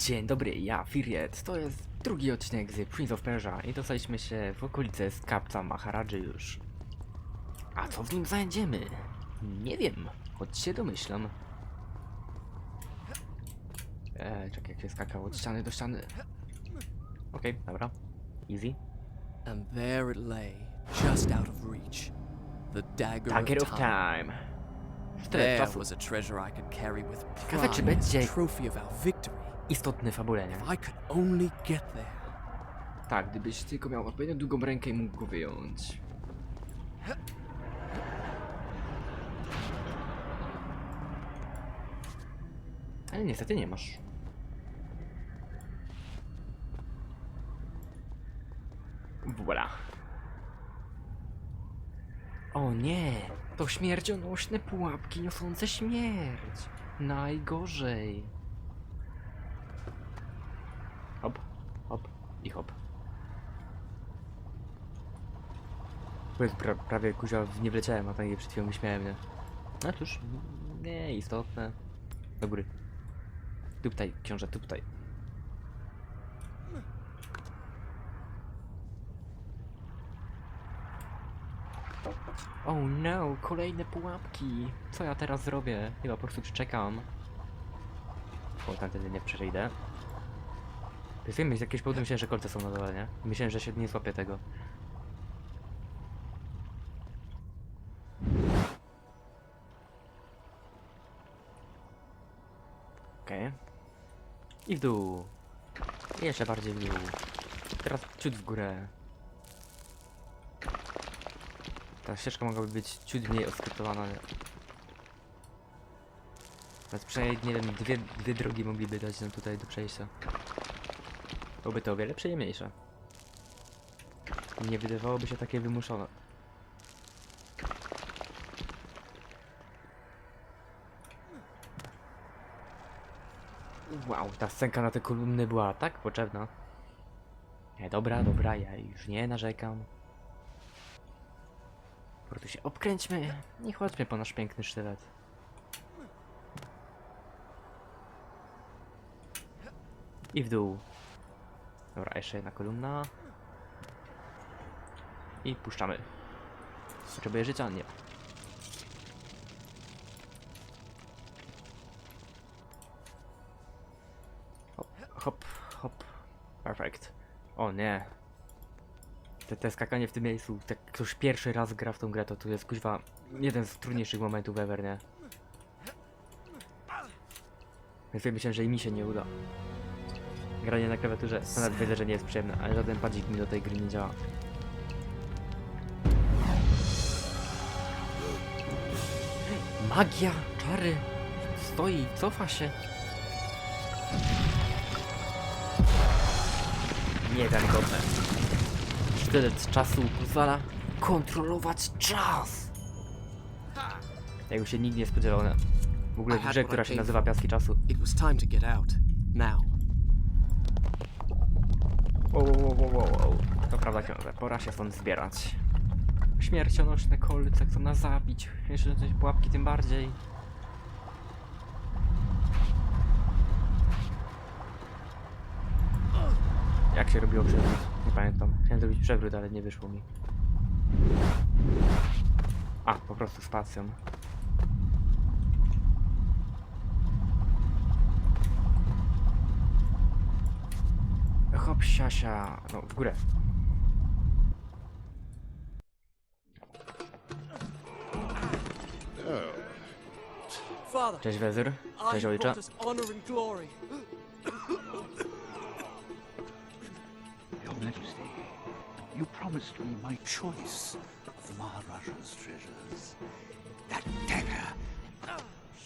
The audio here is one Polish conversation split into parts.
Dzień dobry, ja Firiet. To jest drugi odcinek z Prince of Persia i dostaliśmy się w okolice skarbca Maharadży już. A co w nim znajdziemy? Nie wiem, choć się domyślam. Eee, czekaj, jak się skakał od ściany do ściany. Okej, dobra. Easy. And there it lay, just out of reach. The dagger, Target of of time. time. Sztylet There was a treasure I could carry with pride, a trophy of our victory. Istotny fabule, nie? If I could only get there. Tak, gdybyś tylko miał odpowiednio długą rękę i mógł go wyjąć. Ale niestety nie masz. Voilà. O nie! To śmiercionośne pułapki niosące śmierć! Najgorzej! Hop, hop i hop. Bo jest pra prawie kuzia nie wleciałem, a tak je przed chwilą uśmiałem, nie? No cóż, nie istotne. Do góry. Tutaj, książę, tutaj. Oh no, kolejne pułapki. Co ja teraz zrobię? Chyba po prostu przeczekam. O, tamtędy nie przejdę. Wiemy, z jakiegoś powodu myślałem, że kolce są na dole, nie? Myślałem, że się nie złapię tego. Okej. I w dół. I jeszcze bardziej w dół. Teraz ciut w górę. Ta ścieżka mogłaby być ciut mniej oskryptowana. Więc przynajmniej, nie wiem, dwie, dwie drogi mogliby dać nam tutaj do przejścia. Byłoby to o wiele przyjemniejsze. Nie wydawałoby się takie wymuszone. Wow, ta scenka na te kolumny była tak potrzebna. Nie, dobra, dobra, ja już nie narzekam. Po prostu się obkręćmy i chodźmy po nasz piękny sztylet. I w dół. Dobra, jeszcze jedna kolumna. I puszczamy. Potrzebuję życia? Nie. Hop, hop, hop. Perfekt. O nie. Te, te skakanie w tym miejscu, tak ktoś pierwszy raz gra w tą grę, to tu jest kuźwa jeden z trudniejszych momentów ever, nie? Więc myślałem, że i mi się nie uda. Granie na klawiaturze, nawet wiedzę, że nie jest przyjemne, ale żaden padzik mi do tej gry nie działa. Magia, czary, stoi, cofa się. Niewiarygodne. Sztylet czasu pozwala kontrolować czas. Tego się nikt nie spodziewał. nie? W ogóle grze, która się nazywa. Piaski Czasu. It was time to get out. Now. Wow, wow, wow. To prawda, książę. Pora się stąd zbierać. Śmiercionośne kolce chcą nas zabić. Jeszcze coś pułapki tym bardziej. Jak się robiło przewrót? Nie pamiętam. Chciałem zrobić przewrót, ale nie wyszło mi. A, po prostu spacją. Siasia. No, w górę. Father, Cześć Wezyr. Cześć ojcze. brought us honor and glory. Your Majesty, you promised me my choice of the Maharaja's treasures. That dagger.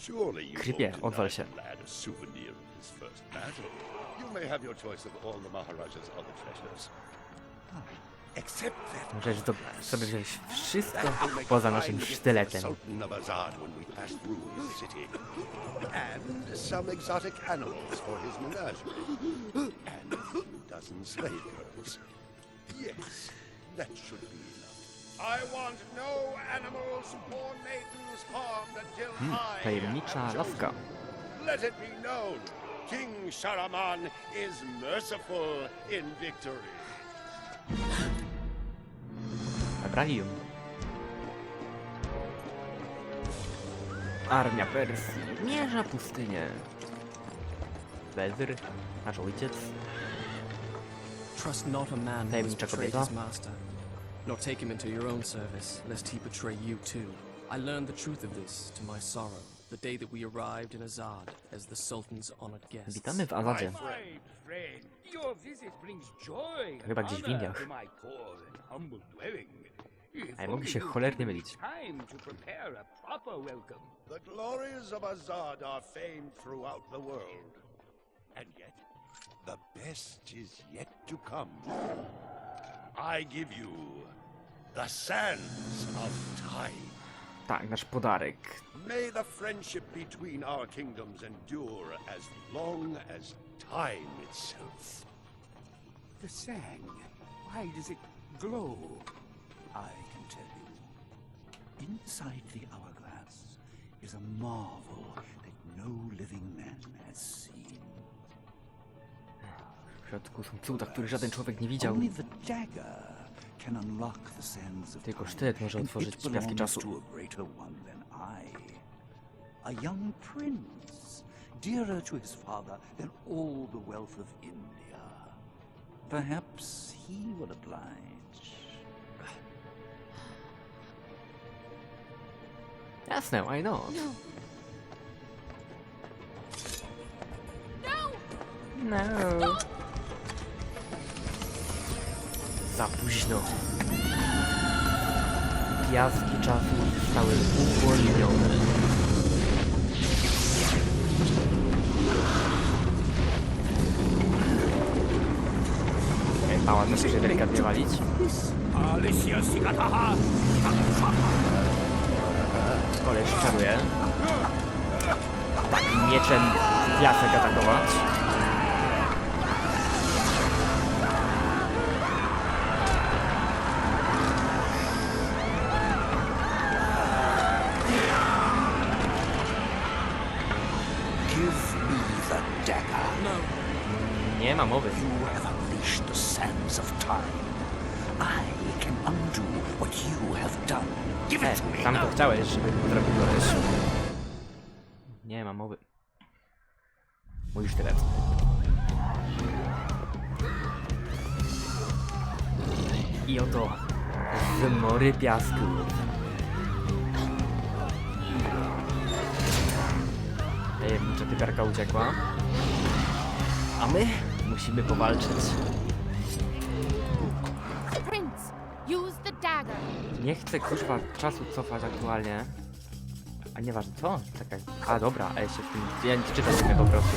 Surely you odwal deny się. A souvenir of his first battle. You may have your choice of all the Maharaja's other treasures. Except that Możesz do, sobie wziąć wszystko poza naszym sztyletem. Sultan of Azad when we pass through his city. And some exotic animals for his menagerie. And a few dozen slave girls. Yes, that should be enough. I want no animals or maidens harmed until I Tajemnicza have chosen. laska. Let it be known, King Sharaman is merciful in victory. Zabrali ją. Armia Persji mierza pustynię. Wezyr, nasz ojciec. Trust not a man who has betrayed his master, nor take him into your own service, lest he betray you too. I learned the truth of this to my sorrow, the day that we arrived in Azad as the Sultan's honored guests. Witamy w Azadzie. My friend, your visit brings joy Chyba gdzieś w Indiach. to my poor and humble dwelling. If Ale mogę only się you cholernie give me mylić. Time to prepare a proper welcome. The glories of Azad are famed throughout the world. And yet, the best is yet to come. I give you the sands of time. Tak, nasz podarek. May the friendship between our kingdoms endure as long as time itself. The sand, why does it glow? I can tell you. Inside the hourglass is a marvel that no living man has seen. W środku są cuda, których żaden człowiek nie widział. Only the dagger Tylko time, sztylet może and otworzyć it piaski belongs czasu. to a greater one than I. A young prince, dearer to his father than all the wealth of India. Perhaps he will oblige. Jasne, I know. No. Za późno. Piaski czasu zostały uwolnione. Okej, Pała też się delikatnie walić. Koleś czaruje. Takim mieczem piasek atakować. The dagger. Nie ma mowy. You have unleashed the sands of time. I can undo what you have done. Give E, it to me sam to chciałeś, żeby potrafił koleś. Nie ma mowy. Mój sztylet. I oto zmory piasku. Tajemnicza typiarka uciekła. A my musimy powalczyć. Prince, use the dagger. Nie chcę kurwa czasu cofać aktualnie. A nieważne co? Czekaj. A dobra, a ja się w tym. Ja nie czytam sobie po prostu.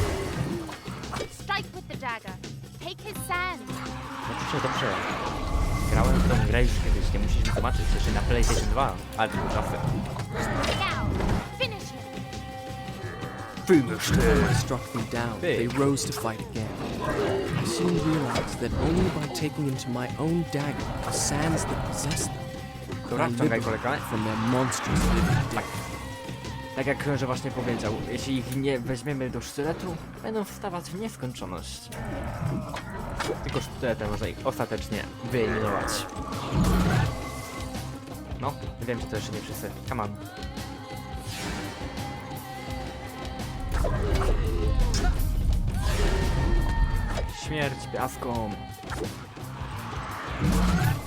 Strike with the dagger. Take his sand. Dobrze, dobrze. Grałem w tą grę już kiedyś, nie musisz mi tłumaczyć. Jeszcze na PlayStation 2. Ale to był finish him. Finish When I struck them down, Big. they rose to fight again. I soon realized that only by taking into my own dagger the sands that possess them could Dobra, I wciągaj liberate kolega. from their monstrous living death. Tak jak książę właśnie powiedział, jeśli ich nie weźmiemy do sztyletu, będą wstawać w nieskończoność. Tylko sztyletem można ich ostatecznie wyeliminować. No, wiem, że to jeszcze nie wszyscy. Come on. Śmierć piaską.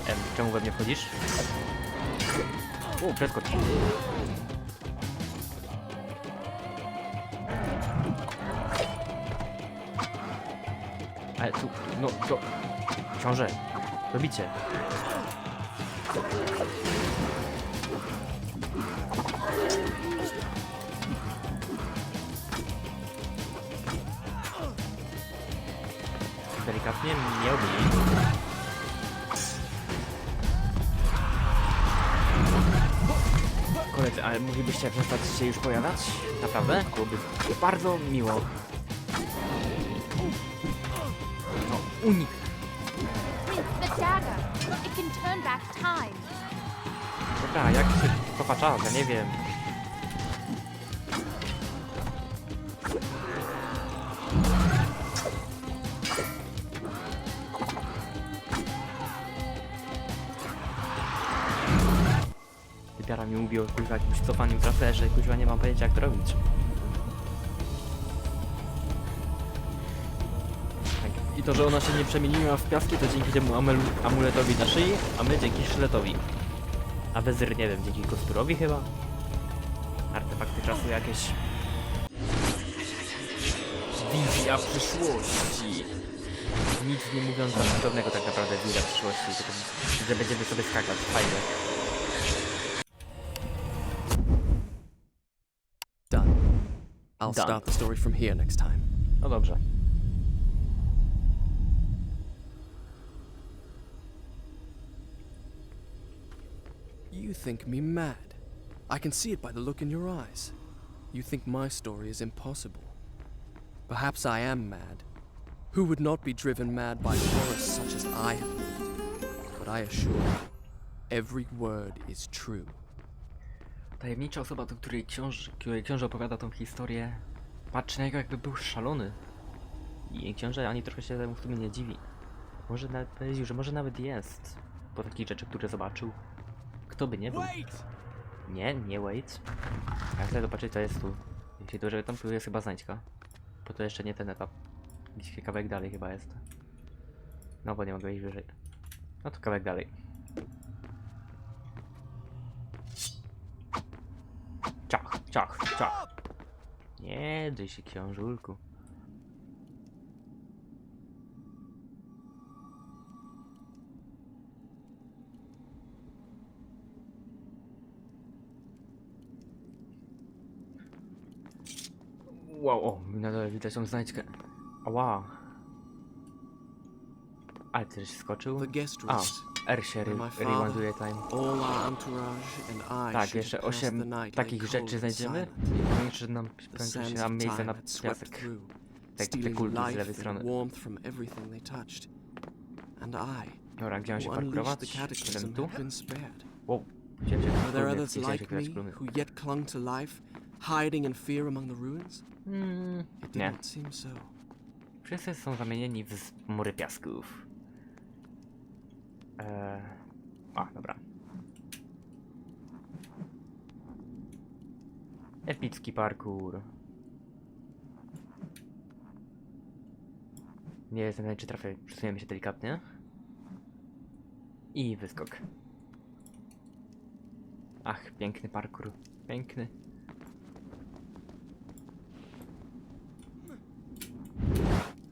Em, czemu we mnie wchodzisz? U, przeskocz. Ale tu, no to... Książę, robicie. Delikatnie mnie obili. Koledzy, ale moglibyście przestać się już pojawiać? Naprawdę? Byłoby bardzo miło. No, unik. Dobra, jak się cofa czas? Ja nie wiem. Mi mówi o kuźwa jakimś cofaniu traferze, kuźwa nie mam pojęcia jak to robić. Tak. I to, że ona się nie przemieniła w piaski, to dzięki temu amuletowi na szyi, a my dzięki szyletowi. A Wezyr, nie wiem, dzięki kosturowi chyba? Artefakty czasu jakieś. Wizja przyszłości. Nic nie mówiąc żadnego tak naprawdę wizja przyszłości, tylko że będziemy sobie skakać, fajnie. I'll Done. start the story from here next time. No dobrze. You think me mad. I can see it by the look in your eyes. You think my story is impossible. Perhaps I am mad. Who would not be driven mad by horrors such as I have lived? But I assure you, every word is true. Tajemnicza osoba, do której książ, której książę opowiada tą historię, patrzy na niego jakby był szalony. I książę ani trochę się temu w sumie nie dziwi. Może nawet powiedział, że może nawet jest. Po takich rzeczy, które zobaczył. Kto by nie był? Nie, nie wait. Ja chcę zobaczyć co jest tu. Jeśli że tam tu jest chyba znajdźka. Bo to jeszcze nie ten etap. Gdzieś kawałek dalej chyba jest. No bo nie mogę iść wyżej. No to kawałek dalej. Ciach, ciach. Nie drzyj się książulku. Wow, o, na dole widać tą znajdźkę. Ała. Ale ty skoczył? A. R się rewinduje time. Tak, jeszcze have passed the 8 night takich rzeczy znajdziemy. że nam kończy nam miejsce na piasek. Tak, te kulki z lewej strony. Dobra, gdzie mam się parkować? Jestem tu? Wow, chciałem się others chciałem się chwilać klumy. hiding in fear among the ruins? Mm, nie. Wszyscy są zamienieni w mury piasków. Eee... A, dobra. Epicki parkour. Nie jestem pewien, czy trafię. Przesuniemy się delikatnie. I wyskok. Ach, piękny parkour. Piękny.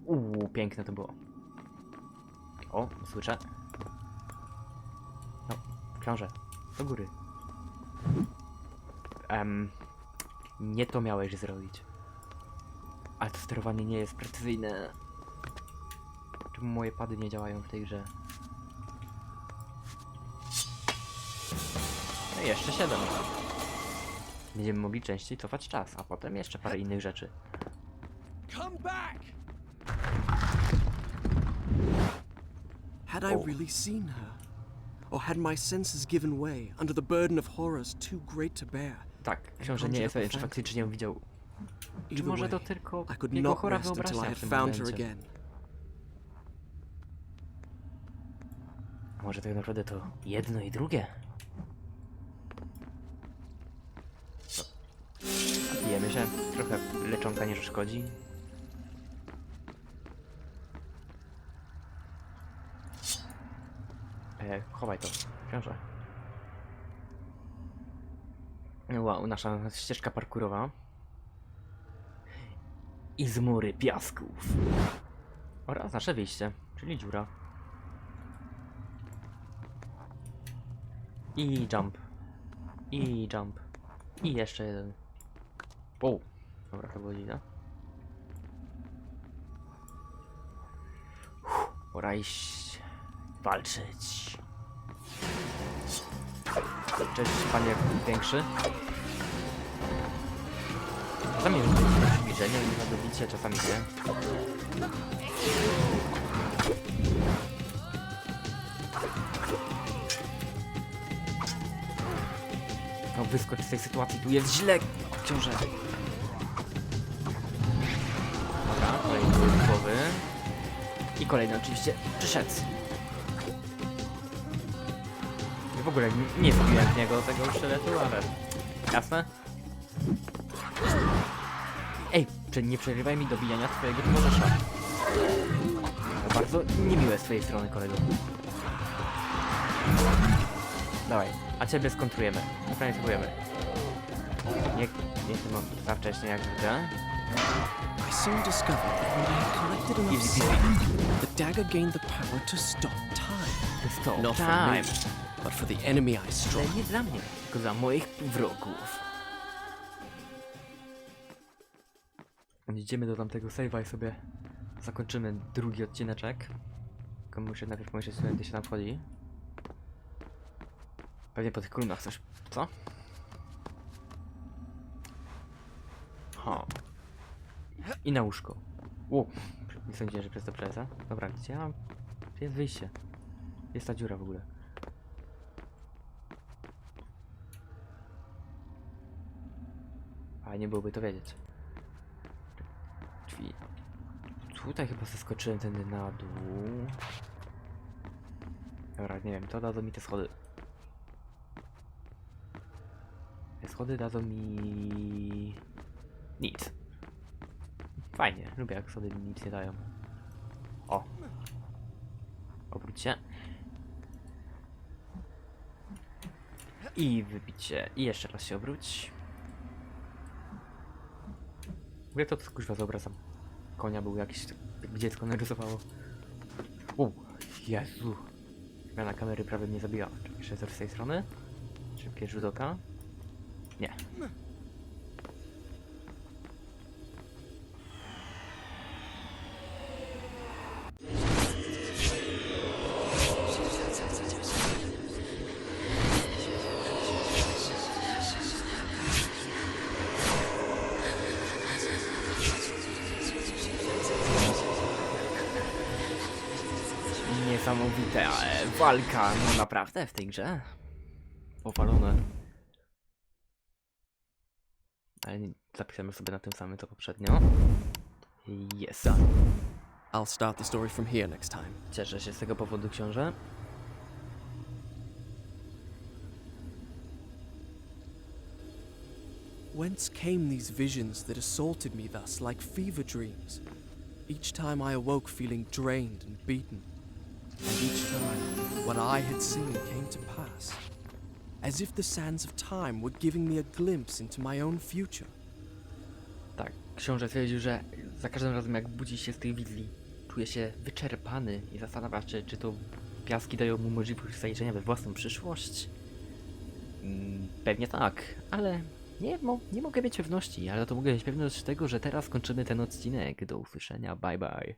Uuu, piękne to było. O, słyszę. Książę. Do góry. Em, nie to miałeś zrobić. Ale to sterowanie nie jest precyzyjne. Czemu moje pady nie działają w tej grze? No i jeszcze 7. Będziemy mogli częściej cofać czas, a potem jeszcze parę innych rzeczy. Come back! Had I really seen her? Or had my senses given way under the burden of horrors too great to bear? Tak, książę nie jest pewien, czy faktycznie ją widział. Czy może to tylko I could jego not chora rest until I wyobraźnia had w tym found her momencie? again. A może tak naprawdę to jedno i drugie? No. Bijemy się, trochę leczonka nie szkodzi. Chowaj to, książę. Wow, nasza ścieżka parkurowa. I z mury piasków. Oraz nasze wyjście, czyli dziura. I jump. I jump. I jeszcze jeden. O! Dobra, to było dziwne. Walczyć. Cześć, panie większy. Czasami jest na przybliżenie i na dobicie, czasami nie. No wyskocz z tej sytuacji, tu jest źle, książę. Dobra, kolejny głowy. I kolejny oczywiście przyszedł. W ogóle nie, nie zbiłem z niego tego sztyletu, ale... Jasne? Ej, nie przerywaj mi dobijania twojego towarzysza. To bardzo niemiłe z twojej strony, kolego. Dawaj, a ciebie skontrujemy. Naprawdę spróbujemy. Nie, nie tym za wcześnie jak widzę. I soon discovered that when I collected enough sand, the dagger gained the power to stop time. To stop time. But for the enemy I struck. Ale nie dla mnie, tylko dla moich wrogów. Idziemy do tamtego save'a i sobie zakończymy drugi odcineczek. Tylko muszę najpierw pomyśleć sobie, gdzie się tam wchodzi. Pewnie po tych kolumnach coś, co? Ha. I na łóżko. Ło, nie sądziłem, że przez to przelecę. Dobra, gdzie ja mam... Gdzie jest wyjście? Jest ta dziura w ogóle. Fajnie byłoby to wiedzieć. Drzwi. Tutaj chyba zeskoczyłem tędy na dół. Dobra, nie wiem, to dadzą mi te schody. Te schody dadzą mi... Nic. Fajnie, lubię jak schody mi nic nie dają. O! Obróć się. I wybicie. I jeszcze raz się obróć. Ogóle to co kuźwa z obrazem. Konia był jakiś, tak dziecko narysowało. U, Jezu. Zmiana kamery prawie mnie zabiła. Czekaj, Jeszcze z tej strony. Szybkie rzut oka. Nie. Niesamowite, ale walka, no naprawdę w tej grze. Powalone. Ale nie- zapisamy sobie na tym samym co poprzednio. Jest. I'll start the story from here next time. Cieszę się z tego powodu, książę. Whence came these visions that assaulted me thus like fever dreams? Each time I awoke feeling drained and beaten. And each time what I had seen came to pass. As if the sands of time were giving me a glimpse into my own future. Tak, książę twierdził, że za każdym razem jak budzi się z tej wizji, czuje się wyczerpany i zastanawia się, czy to piaski dają mu możliwość zajrzenia we własną przyszłość. Mm, pewnie tak, ale nie, mo nie mogę mieć pewności, ale to mogę mieć pewność tego, że teraz kończymy ten odcinek. Do usłyszenia, bye bye.